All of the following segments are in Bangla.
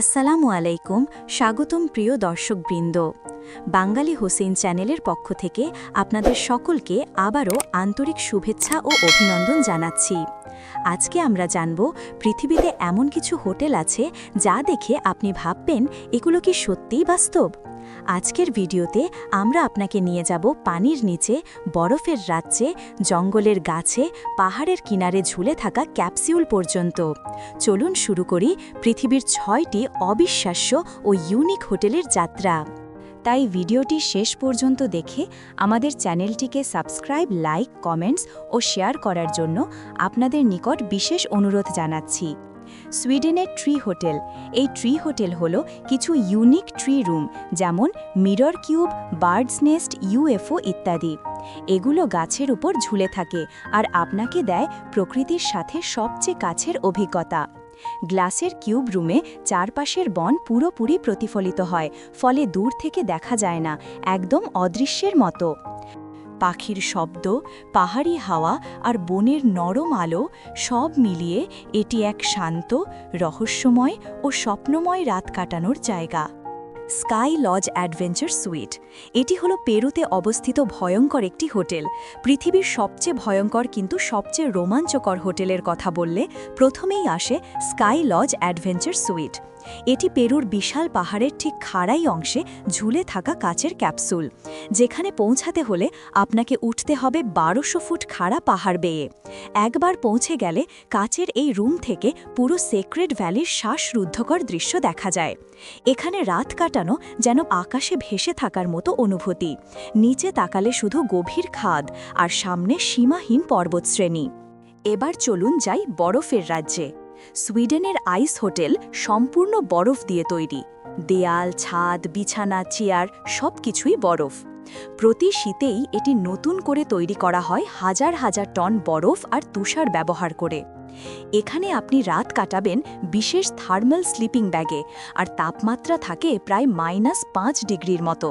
আসসালামু আলাইকুম, স্বাগতম প্রিয় দর্শকবৃন্দ। বাঙালি হোসেন চ্যানেলের পক্ষ থেকে আপনাদের সকলকে আবারও আন্তরিক শুভেচ্ছা ও অভিনন্দন জানাচ্ছি। আজকে আমরা জানব, পৃথিবীতে এমন কিছু হোটেল আছে যা দেখে আপনি ভাববেন, এগুলো কি সত্যিই বাস্তব? আজকের ভিডিওতে আমরা আপনাকে নিয়ে যাব পানির নিচে, বরফের রাজ্যে, জঙ্গলের গাছে, পাহাড়ের কিনারে ঝুলে থাকা ক্যাপসিউল পর্যন্ত। চলুন শুরু করি পৃথিবীর ছয়টি অবিশ্বাস্য ও ইউনিক হোটেলের যাত্রা। তাই ভিডিওটি শেষ পর্যন্ত দেখে আমাদের চ্যানেলটিকে সাবস্ক্রাইব, লাইক, কমেন্টস ও শেয়ার করার জন্য আপনাদের নিকট বিশেষ অনুরোধ জানাচ্ছি। সুইডেনের ট্রি হোটেল এই ট্রি হোটেল হল কিছু ইউনিক ট্রি রুম যেমন mirror cube birds nest UFO ইত্যাদি। এগুলো গাছের উপর ঝুলে থাকে আর আপনাকে দেয় প্রকৃতির সাথে সবচেয়ে কাছের অভিজ্ঞতা। গ্লাসের কিউব রুমে চারপাশের বন পুরোপুরি প্রতিফলিত হয়, ফলে দূর থেকে দেখা যায় না, একদম অদৃশ্যের মতো। পাখির শব্দ, পাহাড়ি হাওয়া আর বনের নরম আলো সব মিলিয়ে এটি এক শান্ত, রহস্যময় ও স্বপ্নময় রাত কাটানোর জায়গা। Sky lodge adventure suite. এটি হলো পেরুতে অবস্থিত ভয়ঙ্কর একটি হোটেল। পৃথিবীর সবচেয়ে ভয়ঙ্কর কিন্তু সবচেয়ে রোমাঞ্চকর হোটেলের কথা বললে প্রথমেই আসে স্কাই লজ অ্যাডভেঞ্চার সুইট। এটি পেরুর বিশাল পাহাড়ের ঠিক খাড়াই অংশে ঝুলে থাকা কাচের ক্যাপসুল, যেখানে পৌঁছাতে হলে আপনাকে উঠতে হবে বারোশো ফুট খাড়া পাহাড় বেয়ে। একবার পৌঁছে গেলে কাচের এই রুম থেকে পুরো সেক্রেড ভ্যালির শ্বাসরুদ্ধকর দৃশ্য দেখা যায়। এখানে রাত কাটানো যেন আকাশে ভেসে থাকার মতো অনুভূতি। নিচে তাকালে শুধু গভীর খাদ আর সামনে সীমাহীন পর্বতশ্রেণী। এবার চলুন যাই বরফের রাজ্যে। সুইডেনের আইস হোটেল সম্পূর্ণ বরফ দিয়ে তৈরি। দেয়াল, ছাদ, বিছানা, চেয়ার সব কিছুই বরফ। প্রতি শীতেই এটি নতুন করে তৈরি করা হয় হাজার হাজার টন বরফ আর তুষার ব্যবহার করে। এখানে আপনি রাত কাটাবেন বিশেষ থার্মাল স্লিপিং ব্যাগে, আর তাপমাত্রা থাকে প্রায় মাইনাস পাঁচ ডিগ্রির মতো।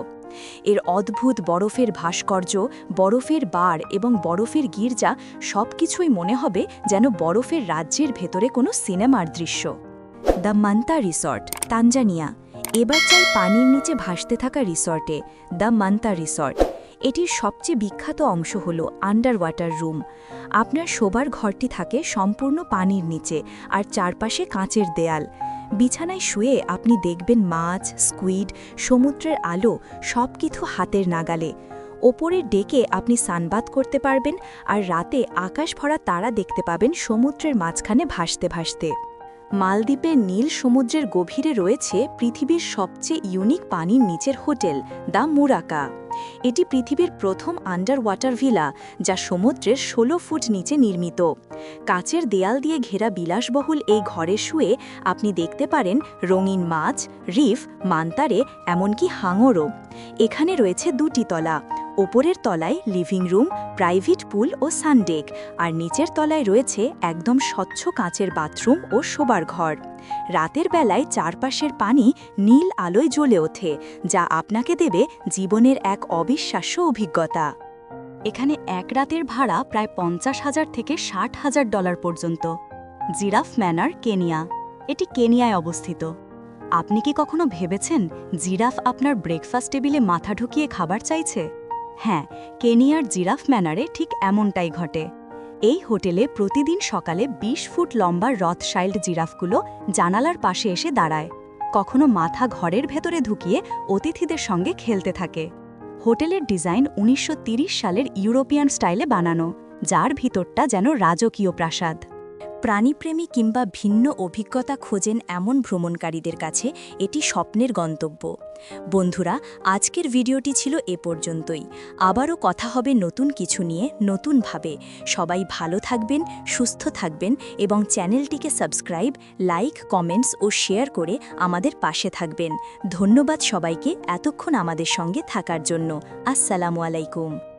এর অদ্ভুত বরফের ভাস্কর্য, বরফের বার এবং বরফের গির্জা সবকিছুই মনে হবে যেন বরফের রাজ্যের ভেতরে কোনো সিনেমার দৃশ্য। The Manta resort, Tanzania. এবার চাই পানির নিচে ভাসতে থাকা রিসর্টে, দ্য মান্তা রিসর্ট। এটির সবচেয়ে বিখ্যাত অংশ হল আন্ডার ওয়াটার রুম। আপনার শোবার ঘরটি থাকে সম্পূর্ণ পানির নিচে আর চারপাশে কাঁচের দেয়াল। বিছানায় শুয়ে আপনি দেখবেন মাছ স্কুইড সমুদ্রের আলো সব কিছু হাতের নাগালে। ওপরের ডেকে আপনি সানবাদ করতে পারবেন আর রাতে আকাশ ভরা তারা দেখতে পাবেন সমুদ্রের মাঝখানে ভাসতে ভাসতে। মালদ্বীপের নীল সমুদ্রের গভীরে রয়েছে পৃথিবীর সবচেয়ে ইউনিক পানির নিচের হোটেল, দ্য মুরাকা। এটি পৃথিবীর প্রথম আন্ডার ওয়াটার ভিলা যা সমুদ্রের ১৬ ফুট নিচে নির্মিত। কাচের দেয়াল দিয়ে ঘেরা বিলাসবহুল এই ঘরে শুয়ে আপনি দেখতে পারেন রঙিন মাছ, রিফ, মান্তারে, এমনকি হাঙরও। এখানে রয়েছে দুটি তলা ওপরের তলায় লিভিং রুম, প্রাইভেট পুল ও সানডেক, আর নিচের তলায় রয়েছে একদম স্বচ্ছ কাঁচের বাথরুম ও শোবার ঘর। রাতের বেলায় চারপাশের পানি নীল আলোয় জ্বলে ওঠে, যা আপনাকে দেবে জীবনের এক অবিশ্বাস্য অভিজ্ঞতা। এখানে এক রাতের ভাড়া প্রায় পঞ্চাশ হাজার থেকে ষাট হাজার ডলার পর্যন্ত। Giraffe manor, Kenya. এটি কেনিয়ায় অবস্থিত। আপনি কি কখনো ভেবেছেন জিরাফ আপনার ব্রেকফাস্ট টেবিলে মাথা ঢুকিয়ে খাবার চাইছে? হ্যাঁ কেনিয়ার জিরাফ ম্যানারে ঠিক এমনটাই ঘটে। এই হোটেলে প্রতিদিন সকালে ২০ ফুট লম্বা রথশাইল্ড জিরাফগুলো জানালার পাশে এসে দাঁড়ায়। কখনো মাথা ঘরের ভেতরে ঢুকিয়ে অতিথিদের সঙ্গে খেলতে থাকে। হোটেলের ডিজাইন উনিশশো সালের ইউরোপিয়ান স্টাইলে বানানো, যার ভিতরটা যেন রাজকীয় প্রাসাদ। প্রাণীপ্রেমী কিংবা ভিন্ন অভিজ্ঞতা খোঁজেন এমন ভ্রমণকারীদের কাছে এটি স্বপ্নের গন্তব্য। বন্ধুরা, আজকের ভিডিওটি ছিল এ পর্যন্তই। আবারও কথা হবে নতুন কিছু নিয়ে নতুনভাবে। সবাই ভালো থাকবেন, সুস্থ থাকবেন এবং চ্যানেলটিকে সাবস্ক্রাইব, লাইক, কমেন্টস ও শেয়ার করে আমাদের পাশে থাকবেন। ধন্যবাদ সবাইকে এতক্ষণ আমাদের সঙ্গে থাকার জন্য। আসসালামু আলাইকুম।